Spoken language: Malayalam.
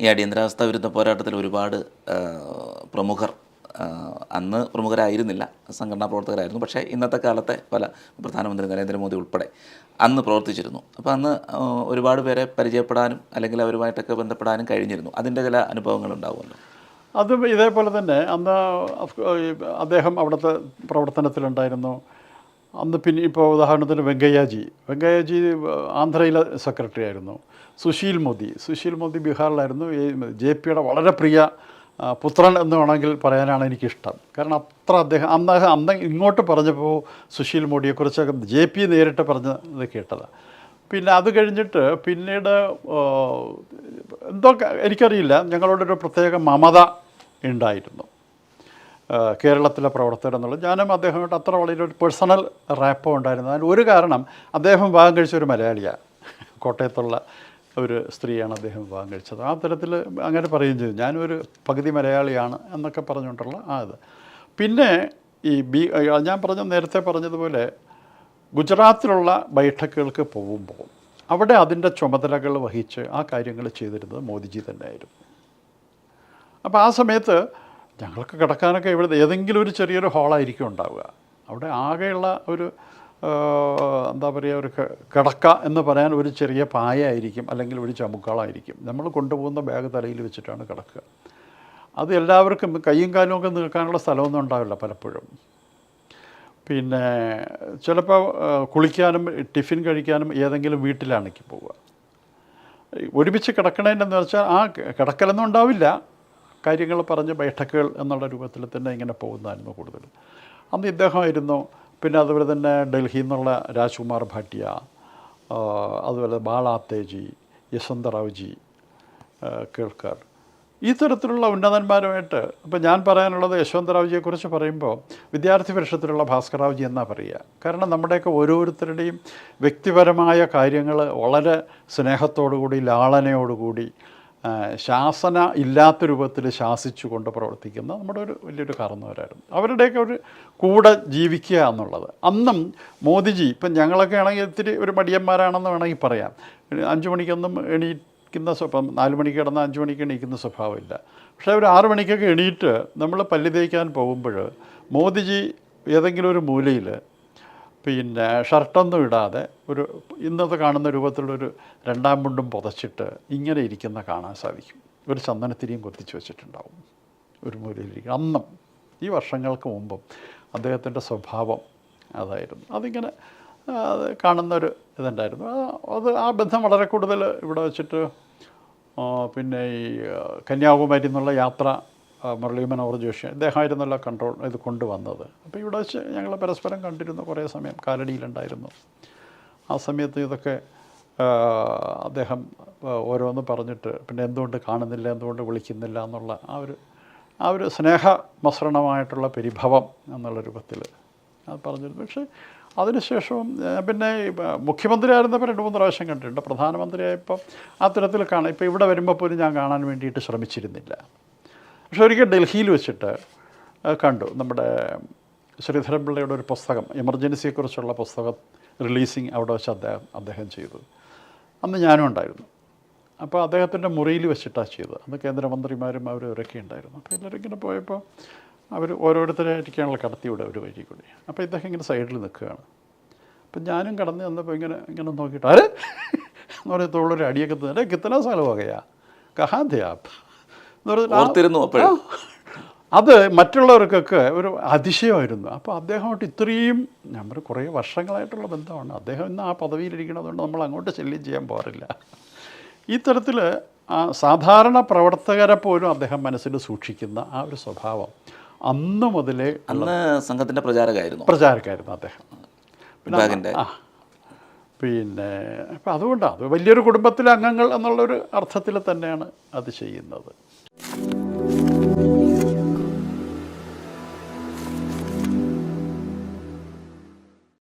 ഈ അടിയന്തരാവസ്ഥ വിരുദ്ധ പോരാട്ടത്തിൽ ഒരുപാട് പ്രമുഖർ അന്ന് പ്രമുഖരായിരുന്നില്ല സംഘടനാ പ്രവർത്തകരായിരുന്നു. പക്ഷേ ഇന്നത്തെ കാലത്തെ പല പ്രധാനമന്ത്രി നരേന്ദ്രമോദി ഉൾപ്പെടെ അന്ന് പ്രവർത്തിച്ചിരുന്നു. അപ്പോൾ അന്ന് ഒരുപാട് പേരെ പരിചയപ്പെടാനും അല്ലെങ്കിൽ അവരുമായിട്ടൊക്കെ ബന്ധപ്പെടാനും കഴിഞ്ഞിരുന്നു. അതിന്റെ ചില അനുഭവങ്ങൾ ഉണ്ടാവുമല്ലോ. അതും ഇതേപോലെ തന്നെ അന്ന് അദ്ദേഹം അവിടുത്തെ പ്രവർത്തനത്തിലുണ്ടായിരുന്നു. അന്ന് പിന്നെ ഇപ്പോൾ ഉദാഹരണത്തിന് വെങ്കയ്യജി. വെങ്കയ്യജി ആന്ധ്രയിലെ സെക്രട്ടറി ആയിരുന്നു. സുശീൽ മോദി. സുശീൽ മോദി ബീഹാറിലായിരുന്നു. ജെ പിയുടെ വളരെ പ്രിയ പുത്രൻ എന്ന് വേണമെങ്കിൽ പറയാനാണ് എനിക്കിഷ്ടം. കാരണം അത്ര അദ്ദേഹം അന്ന് അന്ന് ഇങ്ങോട്ട് പറഞ്ഞപ്പോൾ സുശീൽ മോഡിയെക്കുറിച്ചൊക്കെ ജെ പി നേരിട്ട് പറഞ്ഞത് കേട്ടത്. പിന്നെ അത് കഴിഞ്ഞിട്ട് പിന്നീട് എന്തോ എനിക്കറിയില്ല. ഞങ്ങളോടൊരു പ്രത്യേക മമത ഉണ്ടായിരുന്നു. കേരളത്തിലെ പ്രവർത്തകർ എന്നുള്ളത്. ഞാനും അദ്ദേഹമായിട്ട് അത്ര വളരെ ഒരു പേഴ്സണൽ റാപ്പോ ഉണ്ടായിരുന്നു. അതിന് ഒരു കാരണം അദ്ദേഹം വിവാഹം കഴിച്ച ഒരു മലയാളിയാണ് കോട്ടയത്തുള്ള ഒരു സ്ത്രീയാണ് അദ്ദേഹം വിവാഹം കഴിച്ചത്. ആ തരത്തിൽ അങ്ങനെ പറയുകയും ചെയ്തു. ഞാനൊരു പകുതി മലയാളിയാണ് എന്നൊക്കെ പറഞ്ഞുകൊണ്ടുള്ള ആ ഇത്. പിന്നെ ഈ ബി ഞാൻ പറഞ്ഞ നേരത്തെ പറഞ്ഞതുപോലെ ഗുജറാത്തിലുള്ള ബൈഠക്കുകൾക്ക് പോകുമ്പോൾ അവിടെ അതിന്റെ ചുമതലകൾ വഹിച്ച് ആ കാര്യങ്ങൾ ചെയ്തിരുന്നത് മോദിജി തന്നെയായിരുന്നു. അപ്പോൾ ആ സമയത്ത് ഞങ്ങൾക്ക് കിടക്കാനൊക്കെ ഇവിടെ ഏതെങ്കിലും ഒരു ചെറിയൊരു ഹാളായിരിക്കും ഉണ്ടാവുക. അവിടെ ആകെയുള്ള ഒരു എന്താ പറയുക ഒരു കിടക്ക എന്ന് പറയാൻ ഒരു ചെറിയ പായയായിരിക്കും അല്ലെങ്കിൽ ഒരു ചമുക്കളായിരിക്കും. നമ്മൾ കൊണ്ടുപോകുന്ന ബാഗ് തലയിൽ വെച്ചിട്ടാണ് കിടക്കുക. അത് എല്ലാവർക്കും കൈയും കാലും ഒക്കെ നിൽക്കാനുള്ള സ്ഥലമൊന്നും ഉണ്ടാവില്ല പലപ്പോഴും. പിന്നെ ചിലപ്പോൾ കുളിക്കാനും ടിഫിൻ കഴിക്കാനും ഏതെങ്കിലും വീട്ടിലാണെങ്കിൽ പോവുക. ഒരുമിച്ച് കിടക്കണേണ്ടെന്ന് വെച്ചാൽ ആ കിടക്കലൊന്നും ഉണ്ടാവില്ല. കാര്യങ്ങൾ പറഞ്ഞ് ബൈഠക്കുകൾ എന്നുള്ള രൂപത്തിൽ തന്നെ ഇങ്ങനെ പോകുന്നതായിരുന്നു കൂടുതൽ. അന്ന് ഇദ്ദേഹമായിരുന്നു പിന്നെ അതുപോലെ തന്നെ ഡൽഹിയിൽ നിന്നുള്ള രാജ്കുമാർ ഭാട്ടിയ അതുപോലെ ബാളാത്തേജി യശവന്തറാവുജി കേൾക്കാർ. ഈ തരത്തിലുള്ള ഉന്നതന്മാരുമായിട്ട് ഇപ്പം ഞാൻ പറയാനുള്ളത് യശവന്തറാവുജിയെക്കുറിച്ച് പറയുമ്പോൾ വിദ്യാർത്ഥി പരിഷത്തിലുള്ള ഭാസ്കറാവുജി എന്നാണ് പറയുക. കാരണം നമ്മുടെയൊക്കെ ഓരോരുത്തരുടെയും വ്യക്തിപരമായ കാര്യങ്ങൾ വളരെ സ്നേഹത്തോടുകൂടി ലാളനയോടുകൂടി ശാസന ഇല്ലാത്ത രൂപത്തിൽ ശാസിച്ചുകൊണ്ട് പ്രവർത്തിക്കുന്ന നമ്മുടെ ഒരു വലിയൊരു കാരണവരായിരുന്നു. അവരുടെയൊക്കെ ഒരു കൂടെ ജീവിക്കുക എന്നുള്ളത്. അന്നും മോദിജി ഇപ്പം ഞങ്ങളൊക്കെ ആണെങ്കിൽ ഇത്തിരി ഒരു മടിയന്മാരാണെന്ന് വേണമെങ്കിൽ പറയാം. അഞ്ചു മണിക്കൊന്നും എണീക്കുന്ന സ്വഭാവം നാല് മണിക്ക് കിടന്ന് അഞ്ച് മണിക്ക് എണീക്കുന്ന സ്വഭാവമില്ല. പക്ഷേ ഒരു ആറു മണിക്കൊക്കെ എണീറ്റ് നമ്മൾ പല്ല് തേക്കാൻ പോകുമ്പോൾ മോദിജി ഏതെങ്കിലും ഒരു മൂലയിൽ പിന്നെ ഷർട്ടൊന്നും ഇടാതെ ഒരു ഇന്നത്തെ കാണുന്ന രൂപത്തിലുള്ളൊരു രണ്ടാം മുണ്ടും പുതച്ചിട്ട് ഇങ്ങനെ ഇരിക്കുന്ന കാണാൻ സാധിക്കും. ഒരു ചന്ദനത്തിരിയും കൊത്തിച്ച് വെച്ചിട്ടുണ്ടാവും. ഒരു മൂലയിലിരിക്കും. അന്നും ഈ വർഷങ്ങൾക്ക് മുമ്പും അദ്ദേഹത്തിന്റെ സ്വഭാവം അതായിരുന്നു. അതിങ്ങനെ കാണുന്നൊരു ഇതുണ്ടായിരുന്നു. അത് ആ ബന്ധം വളരെ കൂടുതൽ ഇവിടെ വെച്ചിട്ട് പിന്നെ ഈ കന്യാകുമാരി എന്നുള്ള യാത്ര ആ, മുരളി മനോഹർ ജോഷി അദ്ദേഹമായിരുന്നല്ലോ കൺട്രോൾ ഇത് കൊണ്ടുവന്നത്. അപ്പോൾ ഇവിടെ വെച്ച് ഞങ്ങൾ പരസ്പരം കണ്ടിരുന്നു കുറേ സമയം കാലടിയിലുണ്ടായിരുന്നു. ആ സമയത്ത് ഇതൊക്കെ അദ്ദേഹം ഓരോന്ന് പറഞ്ഞിട്ട് പിന്നെ എന്തുകൊണ്ട് കാണുന്നില്ല എന്തുകൊണ്ട് വിളിക്കുന്നില്ല എന്നുള്ള ആ ഒരു ആ ഒരു സ്നേഹമസൃണമായിട്ടുള്ള പരിഭവം എന്നുള്ള രൂപത്തിൽ അത് പറഞ്ഞിരുന്നു. പക്ഷേ അതിനുശേഷവും പിന്നെ മുഖ്യമന്ത്രിയായിരുന്നപ്പോൾ രണ്ട് മൂന്ന് പ്രാവശ്യം കണ്ടിട്ടുണ്ട്. പ്രധാനമന്ത്രിയായപ്പോൾ ആ തരത്തിൽ കാണാം ഇപ്പോൾ ഇവിടെ വരുമ്പോൾ പോലും ഞാൻ കാണാൻ വേണ്ടിയിട്ട് ശ്രമിച്ചിരുന്നില്ല. പക്ഷെ ഒരിക്കൽ ഡൽഹിയിൽ വെച്ചിട്ട് കണ്ടു നമ്മുടെ ശ്രീധരൻപിള്ളയുടെ ഒരു പുസ്തകം എമർജൻസിയെക്കുറിച്ചുള്ള പുസ്തകം റിലീസിങ് അവിടെ വെച്ച് അദ്ദേഹം അദ്ദേഹം ചെയ്തു. അന്ന് ഞാനും ഉണ്ടായിരുന്നു. അപ്പോൾ അദ്ദേഹത്തിന്റെ മുറിയിൽ വെച്ചിട്ടാണ് ചെയ്തത്. അന്ന് കേന്ദ്രമന്ത്രിമാരും അവരും ഇവരൊക്കെ ഉണ്ടായിരുന്നു. അപ്പോൾ എല്ലാവരും ഇങ്ങനെ പോയപ്പോൾ അവർ ഓരോരുത്തരെ ഇരിക്കാനുള്ള കടത്തിവിടെ ഒരു വഴി കൂടി. അപ്പോൾ ഇദ്ദേഹം ഇങ്ങനെ സൈഡിൽ നിൽക്കുകയാണ്. അപ്പം ഞാനും കടന്ന് വന്നപ്പോൾ ഇങ്ങനെ ഇങ്ങനെ നോക്കിയിട്ട് ആര്? എന്ന് പറഞ്ഞ തോളൊരു അടിയൊക്കെ തന്നെ കിത്തന സ്ഥലം വകയാ കഹാന്തയാപ്പ് എന്ന് പറഞ്ഞാൽ ആ- ഓർത്തിരുന്നു അപ്പോഴും. അത് മറ്റുള്ളവർക്കൊക്കെ ഒരു അതിശയമായിരുന്നു. അപ്പോൾ അദ്ദേഹമായിട്ട് ഇത്രയും നമ്മൾ കുറേ വർഷങ്ങളായിട്ടുള്ള ബന്ധമാണ്. അദ്ദേഹം ഇന്ന് ആ പദവിയിലിരിക്കണതുകൊണ്ട് നമ്മൾ അങ്ങോട്ട് ശല്യം ചെയ്യാൻ പോകാറില്ല ഈ തരത്തിൽ ആ സാധാരണ പ്രവർത്തകരെ പോലും അദ്ദേഹം മനസ്സിൽ സൂക്ഷിക്കുന്ന ആ ഒരു സ്വഭാവം അന്ന് മുതലേ അന്ന് സംഘത്തിന്റെ പ്രചാരകമായിരുന്നു പ്രചാരകായിരുന്നു അദ്ദേഹം. പിന്നെ ആ. പിന്നെ അപ്പം അതുകൊണ്ടാണ് അത് വലിയൊരു കുടുംബത്തിലെ അംഗങ്ങൾ എന്നുള്ളൊരു അർത്ഥത്തിൽ തന്നെയാണ് അത് ചെയ്യുന്നത്.